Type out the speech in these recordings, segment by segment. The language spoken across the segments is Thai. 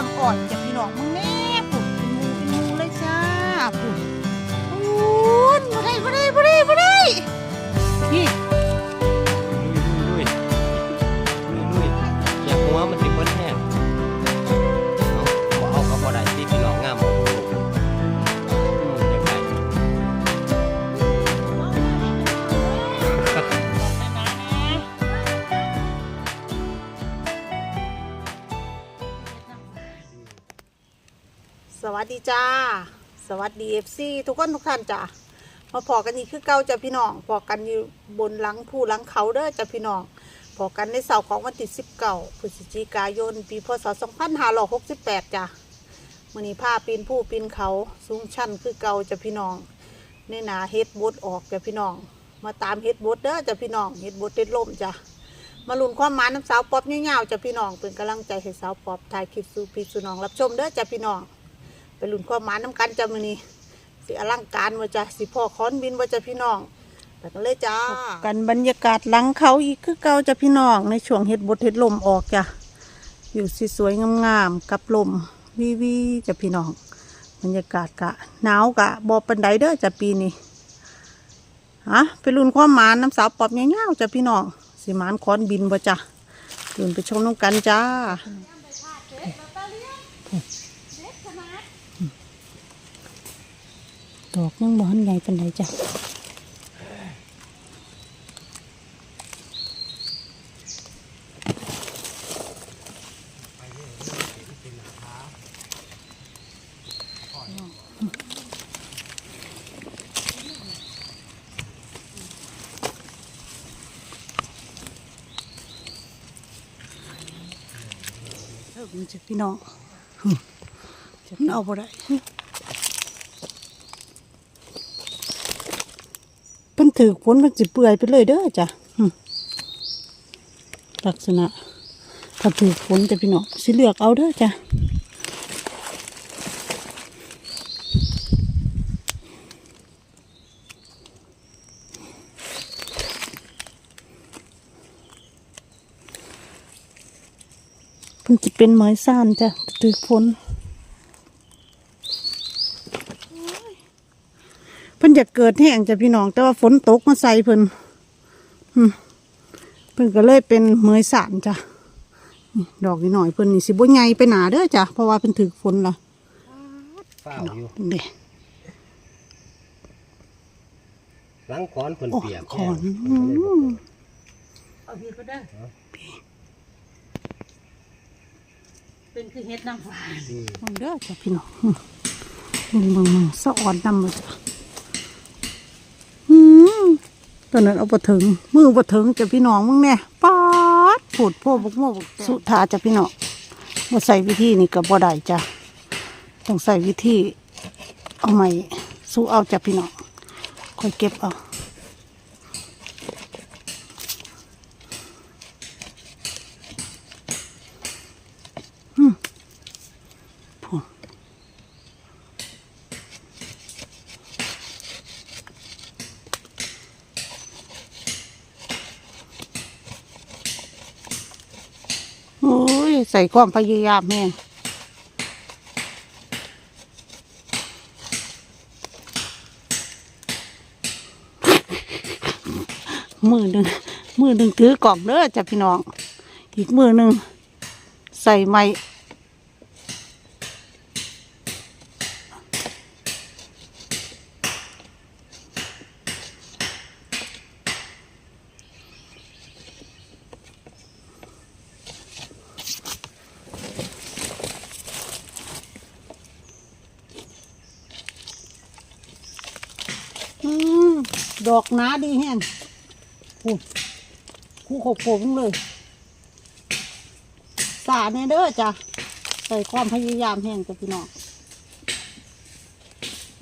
ังอ่อนจ้ะพี่น้องมึงแน่ปุ่น สวัสดีจ้า สวัสดีเอฟซีทุกคนทุกท่านจ้ามาพอกันอีกคือเก่าจ้ะพี่น้องพอกันอยู่บนหลังผู้หลังเขาเด้อจ้ะพี่น้องพอกันในเสาร์ของวันที่สิบเก้าพฤศจิกายน ปีพศสองพันห้าร้อยหกสิบแปดจ้ะมื่อนี้ผ้าปีนผู้ปีนเขาสูงชันคือเก่าจ้ะพี่น้องในหนาเฮ็ดบดออกจ้ะพี่น้อง มาตามเฮ็ดบดเด้อจ้ะพี่น้องเฮ็ดบดเฮ็ดล่มจ้ะมาลุ้นความหมานน้ำสาวป๊อบเงี้ยวๆจ้ะพี่น้องเป็นกำลังใจให้สาวป๊อบถ่ายคลิปสู่พี่สู่น้องรับชมเด้อจ้ะพี่น้อง ไปลุ้นความหมานน้ำกันจ้ะมื้อนี้สิอลังการว่าจ้ะสิพ่อคอนบินว่าจ้ะพี่น้องไปกันเลยจ้ากันบรรยากาศหลังเขาอีกคือเก่าจ้ะพี่น้องในช่วงเฮ็ดบดเฮ็ดลมออกจ้ะอยู่สิสวยงามๆกับลมวีวีจ้ะพี่น้อง บรรยากาศกะหนาวกะบอปันไดเด้อจ้ะปีนี้ฮะไปลุ้นความหมานน้ำสาวปอบเงี้ยวๆจ้ะพี่น้องสิหมานคอนบินบ่จ้ะลุ้นไปชมน้ำกันจ้า อกยังบ่ทันใหญ่ปานใดจ้ะเออมันจะพี่น้องหึจะเอาบ่ได้ เพิ่นถือฝนมันสิเปื่อยไปเลยเด้อจ้ะลักษณะถ้าถือฝนจะพี่น้องสิเลือกเอาเด้อจ้ะเพิ่นจะเป็นไม้ซ่านจ้ะถือฝน เพิ่นอยากเกิดแห้งจ้ะพี่น้อง แต่ว่าฝนตกมาใส่เพิ่นอืมเพิ่นก็เลยเป็นเหมยสานจ้ะนี่ดอกนิดหน่อยเพิ่นนี่สิบ่ใหญ่ไปหนาเด้อจ้ะเพราะว่าเพิ่นถึกฝนละเฝ้าอยู่เด้หลังขอนเพิ่นโอ้เปียกขอนแห้งอืมเอาพี่ก็ได้เป็นคือเฮ็ดน้ำหวานอืมเบิ่งเด้อจ้ะพี่น้องอืมเบิ่งเบิ่งๆสะอ่อนนำเลยจ้ะอืม ตอนนั้นเอาบ่ถึง มือบ่ถึงจ้ะพี่น้องมึงแน่ป๊าดผุดโพบกโมบกสุธาจ้ะพี่น้องมาใส่วิธีนี่กับ่ได้จ้ะต้องใส่วิธี เอาใหม่สู้เอาจ้ะพี่น้องคอยเก็บเอาอืมพูนโอ้ย ใส่ความพยายามแม่งมือหนึ่งมือหนึ่งถือกล่องเด้อจ้ะพี่น้อง อีกมือหนึ่งใส่ไม้อืม ดอกหนาดีแห้งคู่คู่ขบผมเลย สาเนี่ยเด้อจ้ะใส่ความพยายามแห้งจ้ะพี่น้อง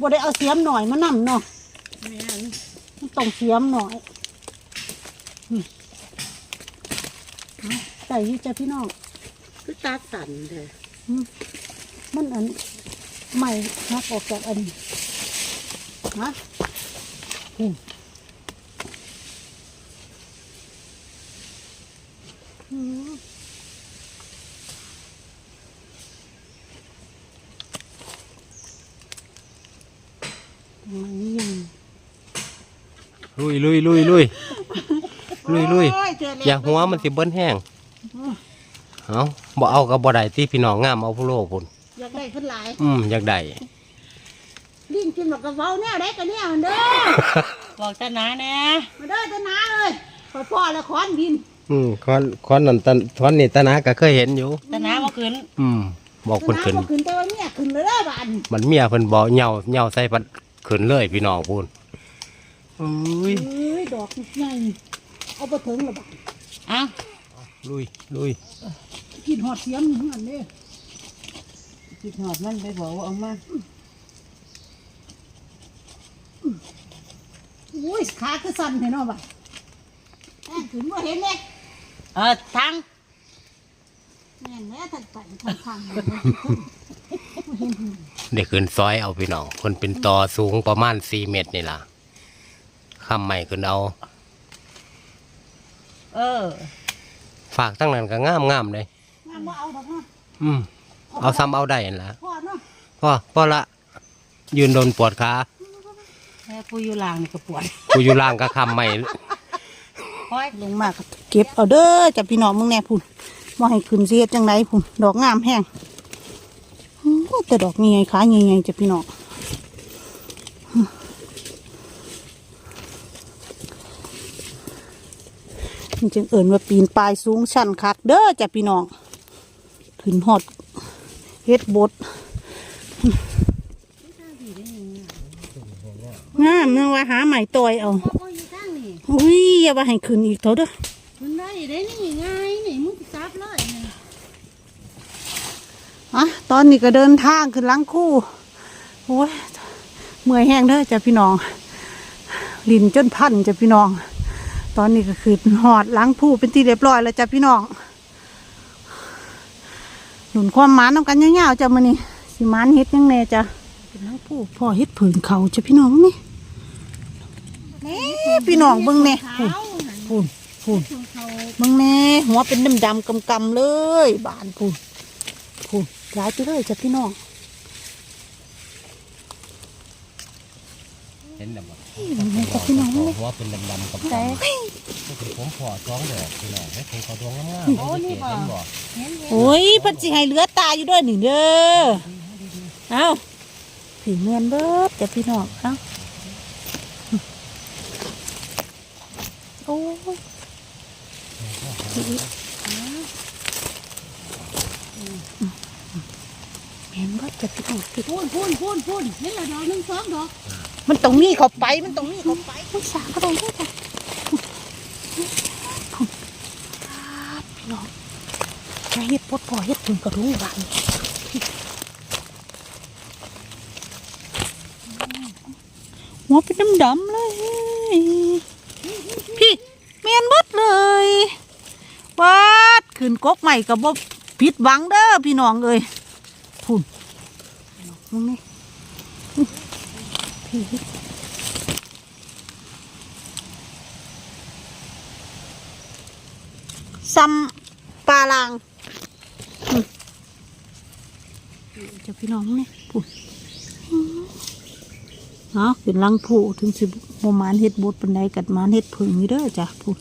บ่ได้เอาเสียมหน่อยมานำเนาะแม่นมันต้องเสียมหน่อยอืมเอาใส่อยี่จ้ะพี่น้องคือตาสั่นเด้อมันอันใหม่นักออกจากอันนี้นะอืมอืมมันยัง ลุยลุยลุยลุยลุยลุยอย่าหัวมันสิเบิ้ลแห้งเอาบ่เอากับบ่ได้ที่พี่น้องงามเอาพูโลกพุ่นอยากได้ขึ้นหลาย อืมอยากได้ กินแบบกระเว้าเนี่ยได้กันเนี่ยมันเด้อ บอกตาหนาแน่มาเด้อจะนาเลยพอพ่อแล้วคอนดินอืมคอนคอนนั่นตันคอนนี่ตานาก็เคยเห็นอยู่ ตาหนาบ่ขึ้นอืมบอกเพิ่นขึ้นจะาบ่ขึ้นแต่ว่าเนี่ยขึ้นเลยเด้อบ้านมันเมียเพิ่นบ่เหยาเหยาใส่พัดขึ้นเลยพี่น้องพุ่นอุ้ยเอ้ยดอกใหญ่เอาไปถึงละบ้านเอ้าลุยลุยกินหอดเสียมเหมือนเด้คิดหอดมันไปบอกว่าเอามา อุ้ยขาคือสั่นเห็นเนาะบ้านแม่นขึ้นว่าเห็นเลยเออทั้งแม่นแม่ทันไปทันทางเด็กขึ้นซอยเอาพี่น้องเพิ่นเป็นตอสูงประมาณ4เมตรนี่ล่ะข้ามใหม่ขึ้นเอา เออ ฝากตั้งนั้นก็งามงามเลย งามว่าเอาดอกเนาะอืม เอาซ้ำเอาได้นั่นล่ะพ่อเนาะพอพอละ ยืนโดนปวดขา แค่ผู้อยู่ล่างนี่ก็ปวดกูอยู่ล่างก็คำใหม่คอยลงมากเก็บเอาเด้อจับพี่น้องมึงแน่พุ่นบ่ให้ขึ้นเสียจังไดพุ่นดอกงามแห้งอื้อแต่ดอกใหญ่ๆขาใหญ่ๆจับพี่น้องมันจึงเอิ่นว่าปีนปลายสูงชันคักเด้อจับพี่น้อง ขึ้นหอดเฮ็ดบด งามเนาะว่าหาใหม่ตอยเอาพ่ออยู่ทางนี่อุ้ยอย่าว่าให้ขึ้นอีกเถอะเด้อมันได้ได้นี่ง่ายนี่มึงจับเลยนี่อะตอนนี้ก็เดินทางขึ้นหลังคู่โอ้ยเมื่อยแห้งเด้อจ้ะพี่น้องลินจนพันจ้ะพี่น้อง ตอนนี้ก็คือหอดหลังผู้เป็นที่เรียบร้อยแล้วจ้ะพี่น้องหนุนความหมานน้ำกันยาวๆจ้ะมื้อนี้สิหมานเฮ็ดยังแน่จ้ะเป็นหลังผู้พ่อเฮ็ดผืนเขาจ้ะพี่น้องนี่นี่ พี่น้องเบิ่งแน่พูนพูนพูนเบิ่งแน่หัวเป็นดำๆกำๆเลย บานพูนพูนย้ายไปเลยจ้ะพี่น้องเห็นดำนี่จ้ะพี่น้องนี่หัวเป็นดำๆกับแต่ผมพอท้องดอกพี่น้องให้ผมขอดวงงามๆโอ้นี่บ่โอ้ยเพันสิให้เหลือตาอยู่ด้วยหนึ่งเด้อเอาผีเมียนเบิดจ้ะพี่น้องเอาโอ้ย เมียนเบิดจ้ะพี่น้องพี่พูนพูนพูนพูนนี่ละดอกหนึ่งสองดอก มันตรงนี้เข้าไปมันตรงนี้เข้าไปมันสาก็ได้ด้วยจ้ะพี่น้องแค่เฮ็ดปดพอเฮ็ดถึงกระรู้บานหัวเป็นดำดำๆเลย พี่เมียนหมดเลยวัดขึ้นกกใหม่กับบ่ผิดหวังเด้อพี่น้องเอ้ย พุ่นมึงนี่พี่ซ้ำปลาลางเจ้าพี่น้องนี่พุ่นเนาะขึ้นลังผู้ถึงสิบโมมานเฮ็ดบดปันไดกัดมานเฮ็ดผึ่งนี่เด้อจ้ะพูด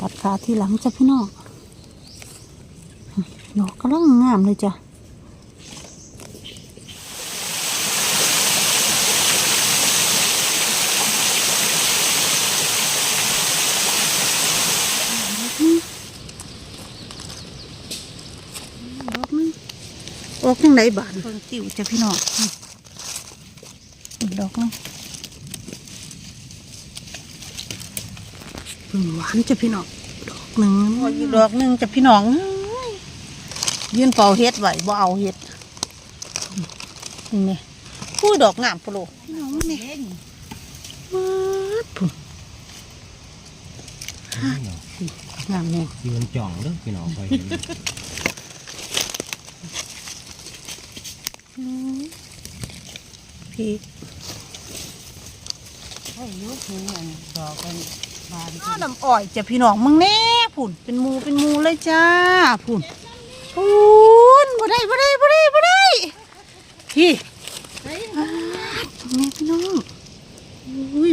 ตัดขาที่หลังจ้ะพี่น้องดอกกำลังงามเลยจ้ะดอกนึง ออกยังไงบานเพิ่งติวจ้ะพี่น้องอีกดอกหนึงเพิ่งหวานจะพี่น้องดอกหนึ่งอีกดอกหนึ่งจะพี่น้องเอ้ยยืนเป่าเฮ็ดไว้บ่เอาเฮ็ดนี่ผู้ดอกงามปะโลน้องนี่มาดพุ่นงามเนี่ยยืนจ่องเด้อพี่น้องคอย พี่ให้ยุบนี่อันดอกกันบานอ้อน้ำอ้อยจะพี่น้องมึงแน่พุ่นเป็นหมูเป็นหมูเลยจ้าพุ่นพุ่นบ่ได้บ่ได้บ่ได้บ่ได้พี่เฮ้ยแม่พี่น้อง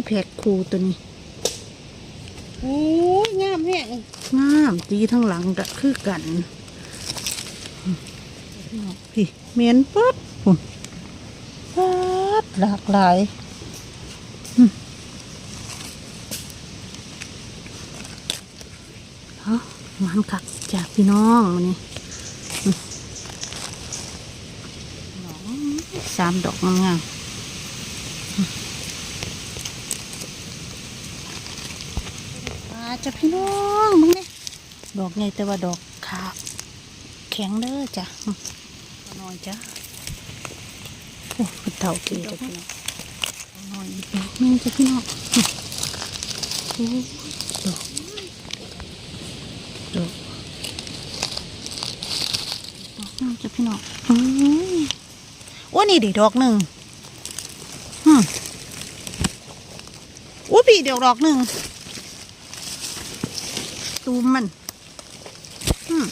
แผกคูตัวนี้โอ้ยงามแห้งงามตีทั้งหลังกะคือกันอืมพี่เมียนปัดปุ่นปัด หลากหลายอืมเอ้ามันกัดจากพี่น้องมันนี่อืมสามดอกงามๆมาจ้ะพี่น้องมึงเนี่ยดอกใหญ่แต่ว่าดอกขาแข็งเด้อจ้ะน่อยจ้ะ เต่าเก๋จ้ะพี่น้องเอาหน่อยอีกดอกหนึงจ้ะพี่น้องอืมโอ้ยดอกดอกดอกหนึงจ้ะพี่น้องอืมโอ้นี่ดิดอกหนึ่งอืมโอ้พี่เดี๋ยวดอกหนึ่งตูมมัน อืม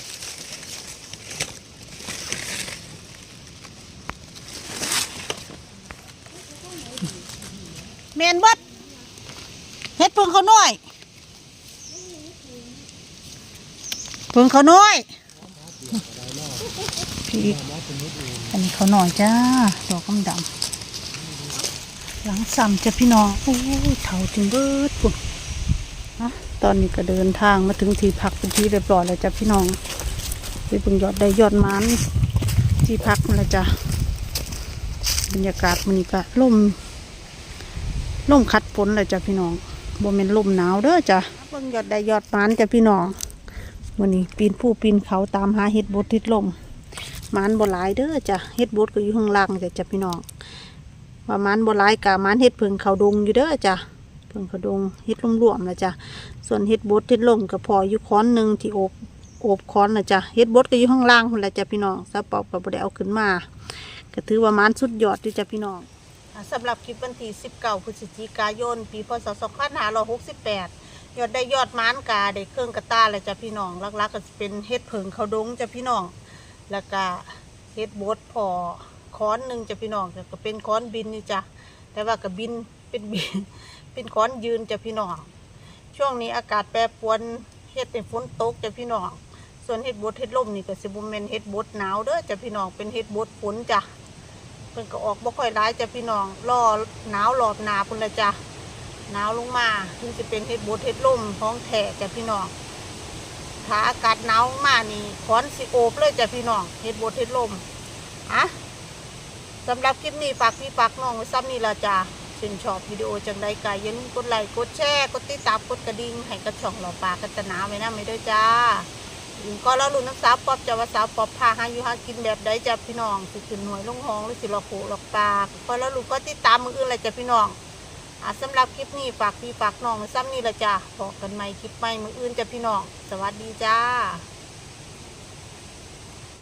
เมนเบัดเฮ็ดเพิ่งเขาน้อย เพิ่งเขาน้อยพี่อันนี้เขาหน่อยจ้าดอกกำดำหลังซ้ำจะพี่น้องโอ้ยเถาจนเบิดปุ่นนะตอนนี้ก็เดินทางมาถึงที่พักเป็นที่เรียบร้อยแล้วจ้ะพี่น้องไปเบึงยอดได้ยอดมันที่พักนั่นแหละจ้ะบรรยากาศมันนี่ก็ล่มล่มคัดฝนเลยจ้ะพี่น้อง บ่แม่นลมหนาวเด้อจ้ะเบิ่งยอดได้ยอดมันจ้ะพี่น้องวันนี้ปีนผู้ปีนเขาตามหาเห็ดบดทิดลมมันบ่หลายเด้อจ้ะเห็ดบดก็อยู่ข้างล่างจ้ะจ้ะพี่น้องว่ามันบ่หลายกะมันเห็ดเพิ่งเขาดงอยู่เด้อจ้ะเพิ่งกระดงเฮ็ดรวมๆนะจ๊ะส่วนเฮ็ดบดเฮ็ดลมก็พออยู่ค้อนหนึ่งที่โอบโอบค้อนนะจ๊ะเฮ็ดบดก็อยู่ข้างล่างคนละจ้ะพี่น้องสะปอบก็บ่ได้เอาขึ้นมาก็ถือว่ามันสุดยอดอยู่จ้ะพี่น้อง สำหรับคลิปวันที่19พฤศจิกายน ปีพศ2568ยอดได้ยอดม้านกาได้เครื่องกระตาเลยจ้ะพี่น้องลักๆก็จะเป็นเฮ็ดเผิงเขาดงจ้ะพี่น้อง แล้วก็เฮ็ดบดพอค้อนหนึ่งจ้ะพี่น้องก็เป็นค้อนบินนี่จ้ะแต่ว่าก็บินเป็นบิน เป็นค้อนยืนจ้ะพี่น้อง ช่วงนี้อากาศแปรปรวนเฮ็ดเป็นฝนตกจ้ะพี่น้อง ส่วนเฮ็ดบดเฮ็ดลมนี่ก็สิบ่แม่นเฮ็ดบดหนาวเด้อจ้ะพี่น้องเป็นเฮ็ดบดฝนจ้ะ เพิ่นก็ออกบ่ค่อยร้ายจ้ะพี่น้องรอหนาวรอบหนาพุ่นละจ้ะหนาวลงมาถึงจะเป็นเฮ็ดบดเฮ็ดลมท้องแท้จ้ะพี่น้องถ้าอากาศหนาวมานี่ค้อนสิโอบเลยจ้ะพี่น้องเฮ็ดบดเฮ็ดลมอะสำหรับคลิปนี้ฝากพี่ฝากน้องไว้ซ้ำนี่ละจ้ะชื่นชอบวิดีโอจังใดกายอย่าลืมกดไลค์กดแชร์กดติดตามกดกระดิ่งให้กับช่องเราปลากัตนาไว้นะไม่ด้วยจ้า ก็แล้วรุ่นนักสาวปอบจะว่าสาวปอบพาหาอยู่หากินแบบใดจะพี่น้องสิขึ้นหน่วยลงห้องหรือสิหลอกโขหลอกปาก็แล้วรุ่นก็ติดตามมืออื่นเลยจ้ะพี่น้องอะสำหรับคลิปนี้ฝากพี่ฝากน้องซ้ำนี่ละจ้ะพบกันใหม่คลิปใหม่มืออื่นจ้ะพี่น้อง สวัสดีจ้า